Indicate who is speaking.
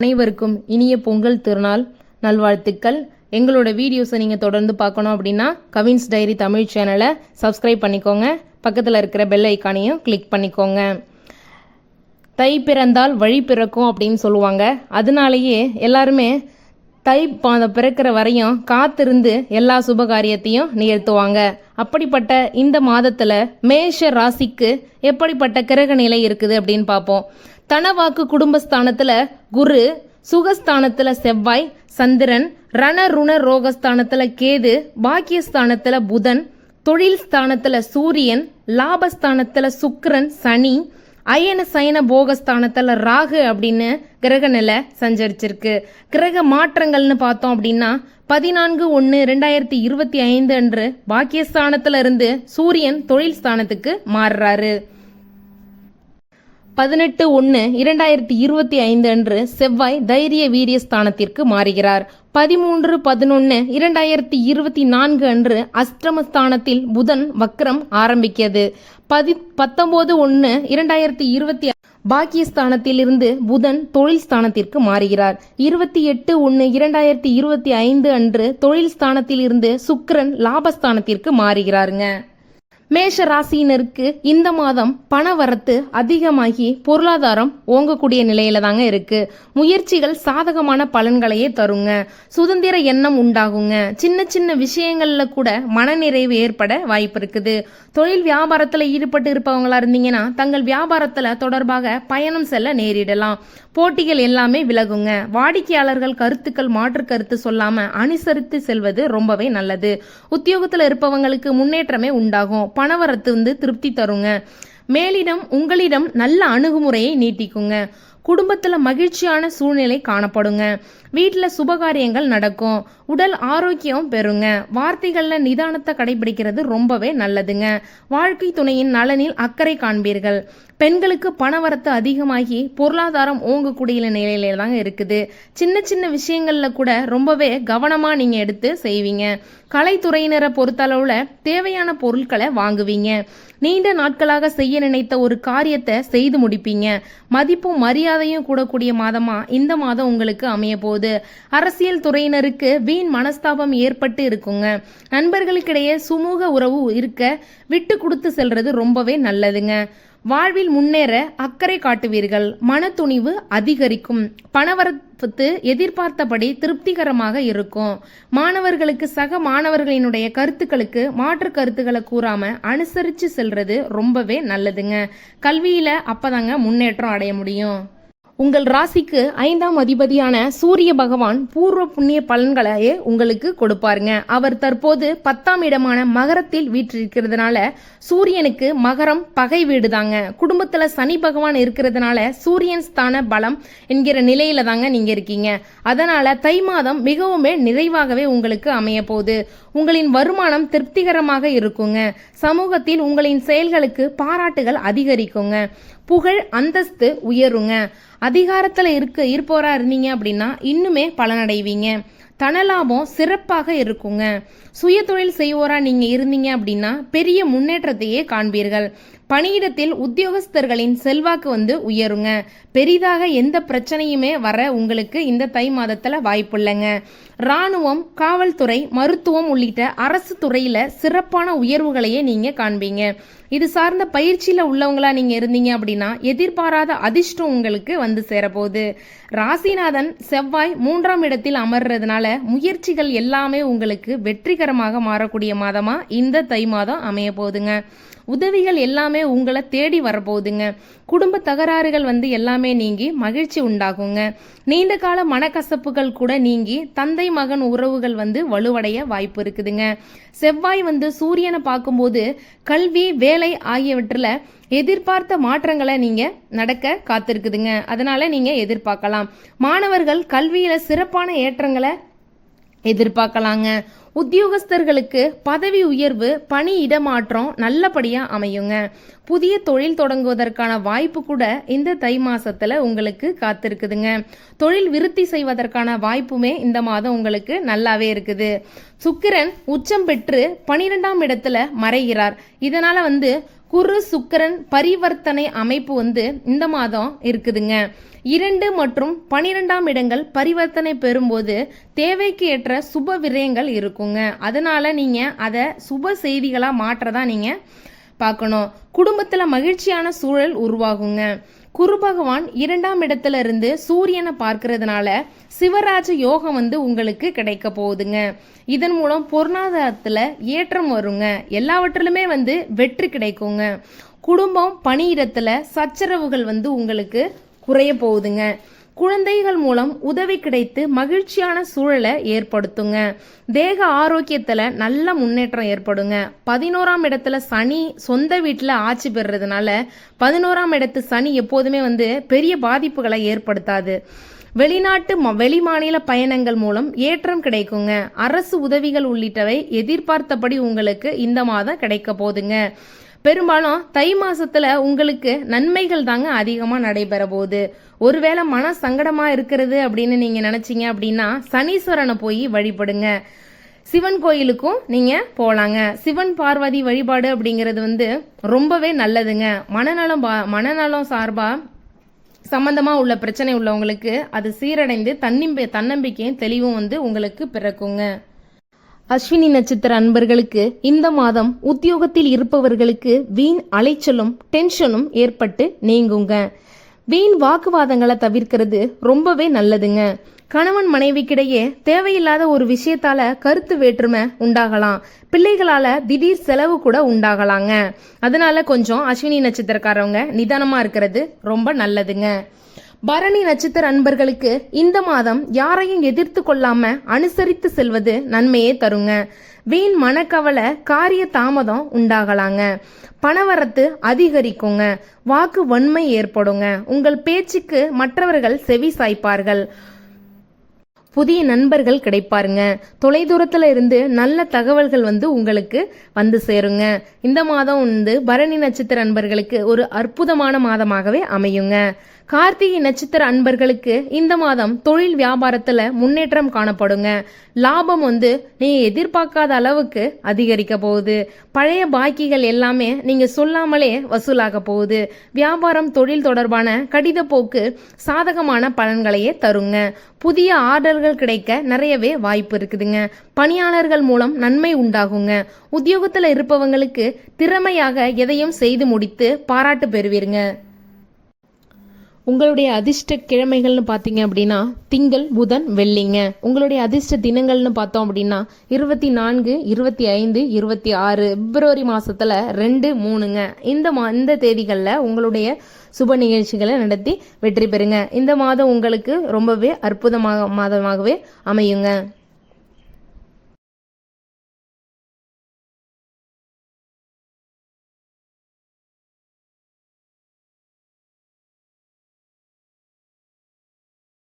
Speaker 1: அனைவருக்கும் இனிய பொங்கல் திருநாள் நல்வாழ்த்துக்கள். எங்களோட வீடியோஸை நீங்கள் தொடர்ந்து பார்க்கணும் அப்படின்னா கவின்ஸ் டைரி தமிழ் சேனலை சப்ஸ்கிரைப் பண்ணிக்கோங்க. பக்கத்தில் இருக்கிற பெல் ஐக்கானையும் கிளிக் பண்ணிக்கோங்க. தை பிறந்தால் வழி பிறக்கும் அப்படின்னு சொல்லுவாங்க. அதனாலேயே எல்லாருமே தை மாதம் பிறக்கிற வரையும் காத்திருந்து எல்லா சுபகாரியத்தையும் நிகழ்த்துவாங்க. அப்படிப்பட்ட இந்த மாதத்தில் மேஷ ராசிக்கு எப்படிப்பட்ட கிரக நிலை இருக்குது அப்படின்னு பார்ப்போம். தனவாக்கு குடும்பஸ்தானத்துல குரு சுகஸ்தானத்துல செவ்வாய் சந்திரன் ரண ருண ரோகஸ்தானத்துல கேது பாக்கியஸ்தானத்துல புதன் தொழில் ஸ்தானத்துல சூரியன் லாபஸ்தானத்துல சுக்கரன் சனி அயன சயன போகஸ்தானத்தில் ராகு அப்படின்னு கிரக நிலை சஞ்சரிச்சிருக்கு. கிரக மாற்றங்கள்னு பார்த்தோம் அப்படின்னா பதினான்கு ஒன்று ரெண்டாயிரத்தி இருபத்தி ஐந்து அன்று பாக்கியஸ்தானத்துல இருந்து சூரியன் தொழில் ஸ்தானத்துக்கு மாறுறாரு. பதினெட்டு ஒன்று இரண்டாயிரத்தி இருபத்தி ஐந்து அன்று செவ்வாய் தைரிய வீரிய ஸ்தானத்திற்கு மாறுகிறார். பதிமூன்று பதினொன்று இரண்டாயிரத்தி இருபத்தி நான்கு அன்று அஷ்டமஸ்தானத்தில் புதன் வக்ரம் ஆரம்பிக்கிறது. பதி பத்தொம்போது ஒன்று இரண்டாயிரத்தி இருபத்தி பாக்கியஸ்தானத்தில் இருந்து புதன் தொழில் ஸ்தானத்திற்கு மாறுகிறார். இருபத்தி எட்டு ஒன்று இரண்டாயிரத்தி இருபத்தி ஐந்து அன்று தொழில் ஸ்தானத்தில் இருந்து சுக்கிரன் லாபஸ்தானத்திற்கு மாறுகிறாருங்க. மேஷ ராசியினருக்கு இந்த மாதம் பண வரத்து அதிகமாகி பொருளாதாரம் ஓங்கக்கூடிய நிலையில தாங்க இருக்கு. முயற்சிகள் சாதகமான பலன்களையே தருங்க. சுதந்திர எண்ணம் உண்டாகுங்க. சின்ன சின்ன விஷயங்கள்ல கூட மனநிறைவு ஏற்பட வாய்ப்பு இருக்குது. தொழில் வியாபாரத்துல ஈடுபட்டு இருப்பவங்களா இருந்தீங்கன்னா தங்கள் வியாபாரத்துல தொடர்பாக பயணம் செல்ல நேரிடலாம். போட்டிகள் எல்லாமே விலகுங்க. வாடிக்கையாளர்கள் கருத்துக்கள் மாற்று கருத்து சொல்லாம அனுசரித்து செல்வது ரொம்பவே நல்லது. உத்தியோகத்துல இருப்பவங்களுக்கு முன்னேற்றமே உண்டாகும். பணவரத்து வந்து திருப்தி தருங்க. மேலிடம் உங்களிடம் நல்ல அணுகுமுறையை நீட்டிக்குங்க. குடும்பத்தில் மகிழ்ச்சியான சூழ்நிலை காணப்படுங்க. வீட்டில் சுபகாரியங்கள் நடக்கும். உடல் ஆரோக்கியம் பெறுங்க. வார்த்தைகளில் நிதானத்தை கடைபிடிக்கிறது ரொம்பவே நல்லதுங்க. வாழ்க்கை துணையின் நலனில் அக்கறை காண்பீர்கள். பெண்களுக்கு பணவரத்து அதிகமாகி பொருளாதாரம் ஓங்கக்கூடிய நிலையில தாங்க இருக்குது. சின்ன சின்ன விஷயங்களில் கூட ரொம்பவே கவனமாக நீங்கள் எடுத்து செய்வீங்க. கலைத்துறையினரை பொறுத்தளவில் தேவையான பொருட்களை வாங்குவீங்க. நீண்ட நாட்களாக செய்ய நினைத்த ஒரு காரியத்தை செய்து முடிப்பீங்க. மதிப்பும் மரியாதையும் கூடக்கூடிய மாதமா இந்த மாதம் உங்களுக்கு அமைய போகுது அரசியல் துறையினருக்கு வீண் மனஸ்தாபம் ஏற்பட்டு இருக்குங்க. நண்பர்களுக்கிடையே சுமூக உறவு இருக்க விட்டு கொடுத்து செல்றது ரொம்பவே நல்லதுங்க. வாழ்வில் முன்னேற அக்கறை காட்டுவீர்கள். மனத்துணிவு அதிகரிக்கும். பணவரத்து எதிர்பார்த்தபடி திருப்திகரமாக இருக்கும். மாணவர்களுக்கு சக மாணவர்களினுடைய கருத்துக்களுக்கு மாற்று கருத்துக்களை கூறாம அனுசரித்து செல்றது ரொம்பவே நல்லதுங்க. கல்வியில அப்பதாங்க முன்னேற்றம் அடைய முடியும். உங்கள் ராசிக்கு ஐந்தாம் அதிபதியான சூரிய பகவான் பூர்வ புண்ணிய பலன்களையே உங்களுக்கு கொடுப்பாருங்க. அவர் தற்போது பத்தாம் இடமான மகரத்தில் வீற்றிருக்கிறதுனால சூரியனுக்கு மகரம் பகை வீடுதாங்க. குடும்பத்தில் சனி பகவான் இருக்கிறதுனால சூரியன் ஸ்தான பலம் என்கிற நிலையில தாங்க நீங்க இருக்கீங்க. அதனால தை மாதம் மிகவுமே நிறைவாகவே உங்களுக்கு அமைய போகுது உங்களின் வருமானம் திருப்திகரமாக இருக்குங்க. சமூகத்தில் உங்களின் செயல்களுக்கு பாராட்டுகள் அதிகரிக்குங்க. புகழ் அந்தஸ்து உயருங்க. அதிகாரத்தில் இருக்க இருப்போரா இருந்தீங்க அப்படின்னா இன்னுமே பலனடைவீங்க. தனலாபம் சிறப்பாக இருக்குங்க. சுய தொழில் செய்வோரா நீங்க இருந்தீங்க அப்படின்னா பெரிய முன்னேற்றத்தையே காண்பீர்கள். பணியிடத்தில் உத்தியோகஸ்தர்களின் செல்வாக்கு வந்து உயருங்க. பெரிதாக எந்த பிரச்சனையுமே வர உங்களுக்கு இந்த தை மாதத்துல வாய்ப்பு ராணுவம் காவல்துறை மருத்துவம் உள்ளிட்ட அரசு துறையில சிறப்பான உயர்வுகளையே நீங்க காண்பீங்க. இது சார்ந்த பயிற்சியில உள்ளவங்களா நீங்க இருந்தீங்க அப்படின்னா எதிர்பாராத அதிர்ஷ்டம் உங்களுக்கு வந்து சேரப்போகுது. ராசிநாதன் செவ்வாய் மூன்றாம் இடத்தில் அமர்றதுனால முயற்சிகள் எல்லாமே உங்களுக்கு வெற்றிகரமாக மாறக்கூடிய மாதமா இந்த தை மாதம் அமைய போகுதுங்க உதவிகள் எல்லாமே உங்களை தேடி வரப்போகுதுங்க. குடும்ப தகராறுகள் வந்து எல்லாமே நீங்கி மகிழ்ச்சி உண்டாகுங்க. நீண்ட கால மனக்கசப்புகள் கூட நீங்கி தந்தை மகன் உறவுகள் வந்து வலுவடைய வாய்ப்பு இருக்குதுங்க. செவ்வாய் வந்து சூரியனை பார்க்கும்போது கல்வி வேலை ஆகியவற்றில் எதிர்பார்த்த மாற்றங்களை நீங்க நடக்க காத்திருக்குதுங்க. அதனால நீங்க எதிர்பார்க்கலாம். மாணவர்கள் கல்வியில சிறப்பான ஏற்றங்களை எதிர்பார்க்கலாங்க. உத்தியோகஸ்தர்களுக்கு பதவி உயர்வு பணி இடமாற்றம் நல்லபடியாக அமையுங்க. புதிய தொழில் தொடங்குவதற்கான வாய்ப்பு கூட இந்த தை மாசத்துல உங்களுக்கு காத்திருக்குதுங்க. தொழில் விருத்தி செய்வதற்கான வாய்ப்புமே இந்த மாதம் உங்களுக்கு நல்லாவே இருக்குது. சுக்கிரன் உச்சம் பெற்று பனிரெண்டாம் இடத்துல மறைகிறார். இதனால வந்து குரு சுக்கரன் பரிவர்த்தனை அமைப்பு வந்து இந்த மாதம் இருக்குதுங்க. இரண்டு மற்றும் பனிரெண்டாம் இடங்கள் பரிவர்த்தனை பெறும்போது தேவைக்கு ஏற்ற சுப விரயங்கள் இருக்குங்க. அதனால நீங்க அதை சுப செய்திகளாக மாற்றதா நீங்க பார்க்கணும். குடும்பத்தில் மகிழ்ச்சியான சூழல் உருவாகுங்க. குரு பகவான் இரண்டாம் இடத்துல இருந்து சூரியனை பார்க்கறதுனால சிவராஜ யோகம் வந்து உங்களுக்கு கிடைக்க போகுதுங்க. இதன் மூலம் பொருளாதாரத்துல ஏற்றம் வருங்க. எல்லாவற்றிலுமே வந்து வெற்றி கிடைக்குங்க. குடும்பம் பணியிடத்துல சச்சரவுகள் வந்து உங்களுக்கு குறைய போகுதுங்க. குழந்தைகள் மூலம் உதவி கிடைத்து மகிழ்ச்சியான சூழலை ஏற்படுத்துங்க. தேக ஆரோக்கியத்துல நல்ல முன்னேற்றம் ஏற்படுங்க. பதினோராம் இடத்துல சனி சொந்த வீட்டில் ஆட்சி பெறுறதுனால பதினோராம் இடத்து சனி எப்போதுமே வந்து பெரிய பாதிப்புகளை ஏற்படுத்தாது. வெளிநாட்டு ம- வெளிமாநில பயணங்கள் மூலம் ஏற்றம் கிடைக்குங்க. அரசு உதவிகள் உள்ளிட்டவை எதிர்பார்த்தபடி உங்களுக்கு இந்த மாதம் கிடைக்க போதுங்க பெரும்பாலும் தை மாசத்துல உங்களுக்கு நன்மைகள் தாங்க அதிகமா நடைபெற போகுது. ஒருவேளை மன சங்கடமா இருக்கிறது அப்படின்னு நீங்க நினைச்சீங்க அப்படின்னா சனீஸ்வரனை போய் வழிபடுங்க. சிவன் கோயிலுக்கும் நீங்க போலாங்க. சிவன் பார்வதி வழிபாடு அப்படிங்கிறது வந்து ரொம்பவே நல்லதுங்க. மனநலம் பா- மனநலம் சார்பா சம்பந்தமா உள்ள பிரச்சனை உள்ளவங்களுக்கு அது சீரடைந்து தன்னிம்பி தன்னம்பிக்கையும் தெளிவும் வந்து உங்களுக்கு பிறக்குங்க. அஸ்வினி நட்சத்திர அன்பர்களுக்கு இந்த மாதம் உத்தியோகத்தில் இருப்பவர்களுக்கு வீண் அலைச்சலும் டென்ஷனும் ஏற்பட்டு நீங்குங்க. வீண் வாக்குவாதங்களை தவிர்க்கிறது ரொம்பவே நல்லதுங்க. கணவன் மனைவிக்கிடையே தேவையில்லாத ஒரு விஷயத்தால கருத்து வேற்றுமை உண்டாகலாம். பிள்ளைகளால திடீர் செலவு கூட உண்டாகலாங்க. அதனால கொஞ்சம் அஸ்வினி நட்சத்திரக்காரவங்க நிதானமா இருக்கிறது ரொம்ப நல்லதுங்க. பரணி நட்சத்திர அன்பர்களுக்கு இந்த மாதம் யாரையும் எதிர்த்து கொள்ளாம அனுசரித்து செல்வது நன்மையே தருங்க. வீண் மனக்கவலை காரிய தாமதம் உண்டாகலாங்க. பணவரத்து அதிகரிக்குங்க. வாக்கு வன்மை ஏற்படுங்க. உங்கள் பேச்சுக்கு மற்றவர்கள் செவி சாய்ப்பார்கள். புதிய நண்பர்கள் கிடைப்பாருங்க. தொலைதூரத்தில் இருந்து நல்ல தகவல்கள் வந்து உங்களுக்கு வந்து சேருங்க. இந்த மாதம் வந்து பரணி நட்சத்திர அன்பர்களுக்கு ஒரு அற்புதமான மாதமாகவே அமையுங்க. கார்த்திகை நட்சத்திர அன்பர்களுக்கு இந்த மாதம் தொழில் வியாபாரத்துல முன்னேற்றம் காணப்படுங்க. லாபம் வந்து நீங்க எதிர்பார்க்காத அளவுக்கு அதிகரிக்க போகுது. பழைய பாக்கிகள் எல்லாமே நீங்க சொல்லாமலே வசூலாக போகுது. வியாபாரம் தொழில் தொடர்பான கடித போக்கு சாதகமான பலன்களையே தருங்க. புதிய ஆர்டர்கள் கிடைக்க நிறையவே வாய்ப்பு இருக்குதுங்க. பணியாளர்கள் மூலம் நன்மை உண்டாகுங்க. உத்தியோகத்துல இருப்பவங்களுக்கு திறமையாக எதையும் செய்து முடித்து பாராட்டு பெறுவீருங்க. உங்களுடைய அதிர்ஷ்ட கிழமைகள்னு பார்த்தீங்க அப்படின்னா திங்கள் புதன் வெள்ளிங்க. உங்களுடைய அதிர்ஷ்ட தினங்கள்னு பார்த்தோம் அப்படின்னா இருபத்தி நான்கு இருபத்தி ஐந்து இருபத்தி ஆறு பிப்ரவரி மாசத்துல ரெண்டு மூணுங்க. இந்த மா இந்த தேதிகளில் உங்களுடைய சுப நிகழ்ச்சிகளை நடத்தி வெற்றி பெறுங்க. இந்த மாதம் உங்களுக்கு ரொம்பவே அற்புதமாக மாதமாகவே அமையுங்க.